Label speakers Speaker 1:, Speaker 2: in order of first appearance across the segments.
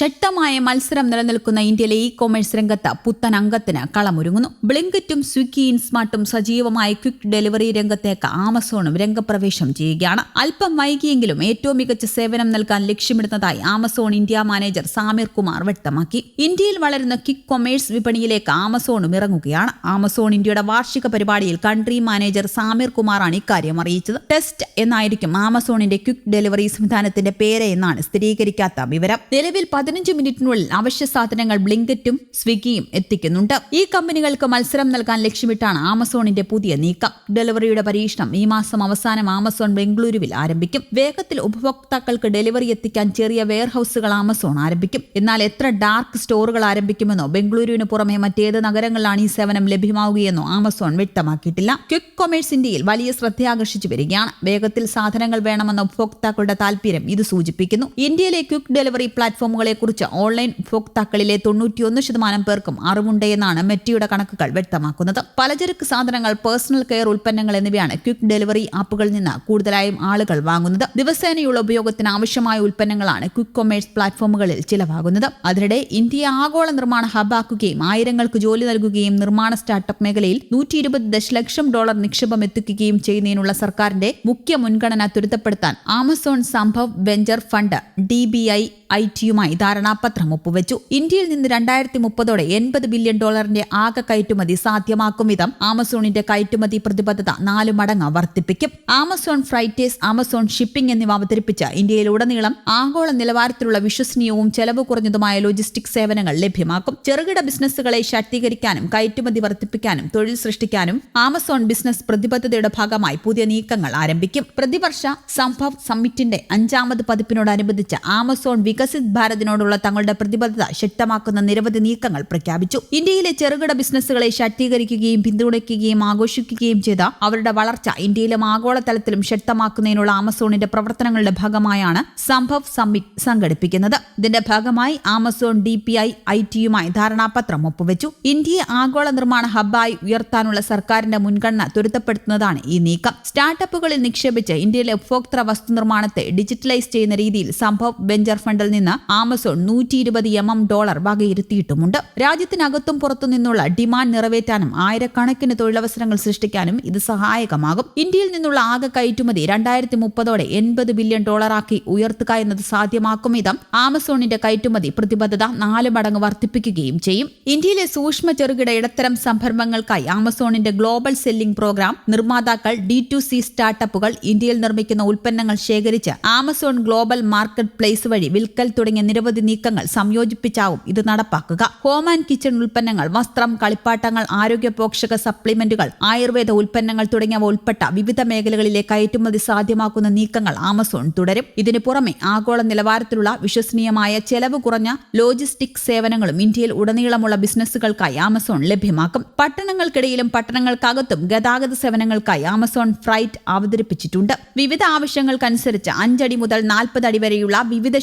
Speaker 1: ശക്തമായ മത്സരം നിലനിൽക്കുന്ന ഇന്ത്യയിലെ ഇ കൊമേഴ്സ് രംഗത്ത് പുത്തൻ അംഗത്തിന് കളമൊരുങ്ങുന്നു. ബ്ലിങ്കറ്റും സ്വിഗ്ഗി ഇൻസ്മാർട്ടും സജീവമായ ക്വിക്ക് ഡെലിവറി രംഗത്തേക്ക് ആമസോണും രംഗപ്രവേശം ചെയ്യുകയാണ്. അല്പം വൈകിയെങ്കിലും ഏറ്റവും മികച്ച സേവനം നൽകാൻ ലക്ഷ്യമിടുന്നതായി Amazon India manager Sameer Kumar വ്യക്തമാക്കി. ഇന്ത്യയിൽ വളരുന്ന ക്വിക്ക് കൊമേഴ്സ് വിപണിയിലേക്ക് ആമസോണും ഇറങ്ങുകയാണ്. ആമസോൺ ഇന്ത്യയുടെ വാർഷിക പരിപാടിയിൽ കൺട്രി മാനേജർ സാമീർ കുമാറാണ് ഇക്കാര്യം അറിയിച്ചത്. ടെസ്റ്റ് എന്നായിരിക്കും ആമസോണിന്റെ ക്വിക്ക് ഡെലിവറി സംവിധാനത്തിന്റെ പേര് എന്നാണ് സ്ഥിരീകരിക്കാത്ത വിവരം. നിലവിൽ പതിനഞ്ച് മിനിറ്റിനുള്ളിൽ അവശ്യ സാധനങ്ങൾ ബ്ലിങ്കറ്റും സ്വിഗ്ഗിയും എത്തിക്കുന്നുണ്ട്. ഈ കമ്പനികൾക്ക് മത്സരം നൽകാൻ ലക്ഷ്യമിട്ടാണ് ആമസോണിന്റെ പുതിയ നീക്കം. ഡെലിവറിയുടെ പരീക്ഷണം ഈ മാസം അവസാനം ആമസോൺ ബംഗളൂരുവിൽ ആരംഭിക്കും. വേഗത്തിൽ ഉപഭോക്താക്കൾക്ക് ഡെലിവറി എത്തിക്കാൻ ചെറിയ വെയർഹൌസുകൾ ആമസോൺ ആരംഭിക്കും. എന്നാൽ എത്ര ഡാർക്ക് സ്റ്റോറുകൾ ആരംഭിക്കുമെന്നോ ബംഗളൂരുവിന് പുറമെ മറ്റേത് നഗരങ്ങളിലാണ് ഈ സേവനം ലഭ്യമാവുകയെന്നോ ആമസോൺ വ്യക്തമാക്കിയിട്ടില്ല. ക്വിക്ക് കൊമേഴ്സ് ഇന്ത്യയിൽ വലിയ ശ്രദ്ധയാകർഷിച്ചു വരികയാണ്. വേഗത്തിൽ സാധനങ്ങൾ വേണമെന്ന ഉപഭോക്താക്കളുടെ താൽപര്യം ഇത് സൂചിപ്പിക്കുന്നു. ഇന്ത്യയിലെ ക്വിക്ക് ഡെലിവറി പ്ലാറ്റ്ഫോമുകളെ കുറിച്ച് ഓൺലൈൻ ഉപഭോക്താക്കളിലെ തൊണ്ണൂറ്റിയൊന്ന് ശതമാനം പേർക്കും അറിവുണ്ടെന്നാണ് മെറ്റിയുടെ കണക്കുകൾ വ്യക്തമാക്കുന്നത്. പലചരക്ക് സാധനങ്ങൾ പേഴ്സണൽ കെയർ ഉൽപ്പന്നങ്ങൾ എന്നിവയാണ് ക്വിക്ക് ഡെലിവറി ആപ്പുകളിൽ നിന്ന് കൂടുതലായും ആളുകൾ വാങ്ങുന്നത്. ദിവസേനയുള്ള ഉപയോഗത്തിന് ആവശ്യമായ ഉൽപ്പന്നങ്ങളാണ് ക്വിക്ക് കൊമേഴ്സ് പ്ലാറ്റ്ഫോമുകളിൽ ചിലവാകുന്നത്. അതിനിടെ ഇന്ത്യ ആഗോള നിർമ്മാണ ഹബാക്കുകയും ആയിരങ്ങൾക്ക് ജോലി നൽകുകയും നിർമ്മാണ സ്റ്റാർട്ടപ്പ് മേഖലയിൽ നൂറ്റി ഇരുപത് ദശലക്ഷം ഡോളർ നിക്ഷേപം എത്തിക്കുകയും ചെയ്യുന്നതിനുള്ള സർക്കാരിന്റെ മുഖ്യ മുൻഗണന ത്വരിതപ്പെടുത്താൻ Amazon Sambhav venture fund D B I I ടിയുമായി ധാരണാപത്രം ഒപ്പുവെച്ചു. ഇന്ത്യയിൽ നിന്ന് രണ്ടായിരത്തി മുപ്പതോടെ എൺപത് ബില്യൺ ഡോളറിന്റെ ആകെ കയറ്റുമതി സാധ്യമാക്കും വിധം ആമസോണിന്റെ കയറ്റുമതി പ്രതിബദ്ധത നാല് മടങ്ങ് വർദ്ധിപ്പിക്കും. ആമസോൺ ഫ്രൈറ്റേസ് ആമസോൺ ഷിപ്പിംഗ് എന്നിവ അവതരിപ്പിച്ച ഇന്ത്യയിലുടനീളം ആഗോള നിലവാരത്തിലുള്ള വിശ്വസനീയവും ചെലവ് കുറഞ്ഞതുമായ ലോജിസ്റ്റിക് സേവനങ്ങൾ ലഭ്യമാക്കും. ചെറുകിട ബിസിനസ്സുകളെ ശാക്തീകരിക്കാനും കയറ്റുമതി വർദ്ധിപ്പിക്കാനും തൊഴിൽ സൃഷ്ടിക്കാനും ആമസോൺ ബിസിനസ് പ്രതിബദ്ധതയുടെ ഭാഗമായി പുതിയ നീക്കങ്ങൾ ആരംഭിക്കും. പ്രതിവർഷ സംഭവ് സമ്മിറ്റിന്റെ അഞ്ചാമത് പതിപ്പിനോടനുബന്ധിച്ച് ആമസോൺ വികസിത് ഭാരതിനോടുള്ള തങ്ങളുടെ പ്രതിബദ്ധത ശക്തമാക്കുന്ന നിരവധി നീക്കങ്ങൾ പ്രഖ്യാപിച്ചു. ഇന്ത്യയിലെ ചെറുകിട ബിസിനസ്സുകളെ ശാക്തീകരിക്കുകയും പിന്തുണയ്ക്കുകയും ആഘോഷിക്കുകയും ചെയ്ത അവരുടെ വളർച്ച ഇന്ത്യയിലും ആഗോളതലത്തിലും ശക്തമാക്കുന്നതിനുള്ള ആമസോണിന്റെ പ്രവർത്തനങ്ങളുടെ ഭാഗമായാണ് സംഭവ് സമ്മിറ്റ് സംഘടിപ്പിക്കുന്നത്. ഇതിന്റെ ഭാഗമായി Amazon D P I I ടിയുമായി ധാരണാപത്രം ഒപ്പുവെച്ചു. ഇന്ത്യയെ ആഗോള നിർമ്മാണ ഹബ്ബായി ഉയർത്താനുള്ള സർക്കാരിന്റെ മുൻഗണന ത്വരിതപ്പെടുത്തുന്നതാണ് ഈ നീക്കം. സ്റ്റാർട്ടപ്പുകളിൽ നിക്ഷേപിച്ച് ഇന്ത്യയിലെ ഉപഭോക്തൃ വസ്തു നിർമ്മാണത്തെ ഡിജിറ്റലൈസ് ചെയ്യുന്ന രീതിയിൽ സംഭവ് വെഞ്ചർ ഫണ്ടിൽ നിന്ന് ആമസോൺ നൂറ്റി ഇരുപത് എം എം ഡോളർ വകയിരുത്തിയിട്ടുമുണ്ട്. രാജ്യത്തിനകത്തും പുറത്തു നിന്നുള്ള ഡിമാൻഡ് നിറവേറ്റാനും ആയിരക്കണക്കിന് തൊഴിലവസരങ്ങൾ സൃഷ്ടിക്കാനും ഇത് സഹായകമാകും. ഇന്ത്യയിൽ നിന്നുള്ള ആകെ കയറ്റുമതി രണ്ടായിരത്തി മുപ്പതോടെ എൺപത് ബില്യൺ ഡോളറാക്കി ഉയർത്തുക എന്നത് സാധ്യമാക്കും വിധം ആമസോണിന്റെ കയറ്റുമതി പ്രതിബദ്ധത നാല് മടങ്ങ് വർദ്ധിപ്പിക്കുകയും ചെയ്യും. ഇന്ത്യയിലെ സൂക്ഷ്മ ചെറുകിട ഇടത്തരം സംരംഭങ്ങൾക്കായി ആമസോണിന്റെ ഗ്ലോബൽ സെല്ലിംഗ് പ്രോഗ്രാം നിർമ്മാതാക്കൾ ഡി ടു സി സ്റ്റാർട്ടപ്പുകൾ ഇന്ത്യയിൽ നിർമ്മിക്കുന്ന ഉൽപ്പന്നങ്ങൾ ശേഖരിച്ച് ആമസോൺ ഗ്ലോബൽ മാർക്കറ്റ് പ്ലേസ് വഴി വിൽക്കൽ തുടങ്ങിയ നിരവധി നീക്കങ്ങൾ സംയോജിപ്പിച്ചാവും ഇത് നടപ്പാക്കുക. ഹോം ആൻഡ് കിച്ചൺ ഉൽപ്പന്നങ്ങൾ വസ്ത്രം കളിപ്പാട്ടങ്ങൾ ആരോഗ്യ പോഷക സപ്ലിമെന്റുകൾ ആയുർവേദ ഉൽപ്പന്നങ്ങൾ തുടങ്ങിയവ ഉൾപ്പെട്ട വിവിധ മേഖലകളിലെ കയറ്റുമതി സാധ്യമാക്കുന്ന നീക്കങ്ങൾ ആമസോൺ തുടരും. ഇതിനു പുറമെ ആഗോള നിലവാരത്തിലുള്ള വിശ്വസനീയമായ ചെലവ് കുറഞ്ഞ ലോജിസ്റ്റിക് സേവനങ്ങളും ഇന്ത്യയിൽ ഉടനീളമുള്ള ബിസിനസ്സുകൾക്കായി ആമസോൺ ലഭ്യമാക്കും. പട്ടണങ്ങൾക്കിടയിലും പട്ടണങ്ങൾക്കകത്തും ഗതാഗത സേവനങ്ങൾക്കായി ആമസോൺ ഫ്രൈറ്റ് അവതരിപ്പിച്ചിട്ടുണ്ട്. വിവിധ ആവശ്യങ്ങൾക്കനുസരിച്ച് അഞ്ചടി മുതൽ നാൽപ്പത് അടി വരെയുള്ള വിവിധ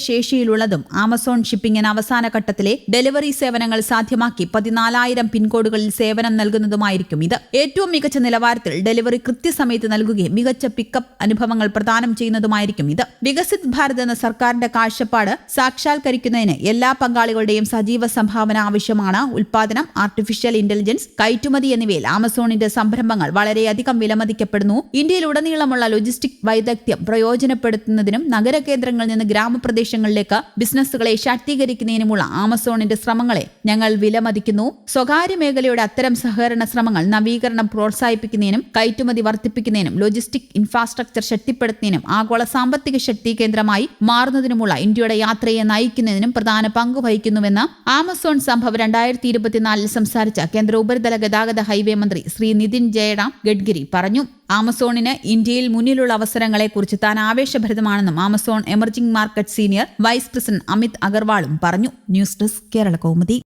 Speaker 1: ശേഷിയിലുള്ളതും ആമസോൺ ഷിപ്പിംഗിന് അവസാന ഘട്ടത്തിലെ ഡെലിവറി സേവനങ്ങൾ സാധ്യമാക്കി പതിനാലായിരം പിൻകോഡുകളിൽ സേവനം നൽകുന്നതുമായിരിക്കും ഇത്. ഏറ്റവും മികച്ച നിലവാരത്തിൽ ഡെലിവറി കൃത്യസമയത്ത് നൽകുകയും മികച്ച പിക്കപ്പ് അനുഭവങ്ങൾ പ്രദാനം ചെയ്യുന്നതുമായിരിക്കും ഇത്. വികസിത് ഭാരത് എന്ന സർക്കാരിന്റെ കാഴ്ചപ്പാട് സാക്ഷാത്കരിക്കുന്നതിന് എല്ലാ പങ്കാളികളുടെയും സജീവ സംഭാവന ആവശ്യമാണ്. ഉൽപാദനം ആർട്ടിഫിഷ്യൽ ഇന്റലിജൻസ് കയറ്റുമതി എന്നിവയിൽ ആമസോണിന്റെ സംരംഭങ്ങൾ വളരെയധികം വിലമതിക്കപ്പെടുന്നു. ഇന്ത്യയിലുടനീളമുള്ള ലോജിസ്റ്റിക് വൈദഗ്ധ്യം പ്രയോജനപ്പെടുത്തുന്നതിനും നഗര കേന്ദ്രങ്ങളിൽ നിന്ന് ഗ്രാമപ്രദേശങ്ങളിലേക്ക് ബിസിനസ്സുകളെ ശാക്തീകരിക്കുന്നതിനുമുള്ള ആമസോണിന്റെ ശ്രമങ്ങളെ ഞങ്ങൾ വിലമതിക്കുന്നു. സ്വകാര്യ മേഖലയുടെ അത്തരം സഹകരണ ശ്രമങ്ങൾ നവീകരണം പ്രോത്സാഹിപ്പിക്കുന്നതിനും കയറ്റുമതി വർദ്ധിപ്പിക്കുന്നതിനും ലോജിസ്റ്റിക് ഇൻഫ്രാസ്ട്രക്ചർ ശക്തിപ്പെടുത്തുന്നതിനും ആഗോള സാമ്പത്തിക ശക്തി കേന്ദ്രമായി മാറുന്നതിനുമുള്ള ഇന്ത്യയുടെ യാത്രയെ നയിക്കുന്നതിനും പ്രധാന പങ്ക് വഹിക്കുന്നുവെന്ന് ആമസോൺ സംഭവം രണ്ടായിരത്തി ഇരുപത്തിനാലിൽ സംസാരിച്ച കേന്ദ്ര ഉപരിതല ഗതാഗത ഹൈവേ മന്ത്രി ശ്രീ നിതിൻ ജയറാം ഗഡ്കരി പറഞ്ഞു. ആമസോണിന് ഇന്ത്യയിൽ മുന്നിലുള്ള അവസരങ്ങളെക്കുറിച്ച് താൻ ആവേശഭരിതമാണെന്നും Amazon emerging market senior vice president Amit അഗർവാളും പറഞ്ഞു. News desk Kerala Kaumudi.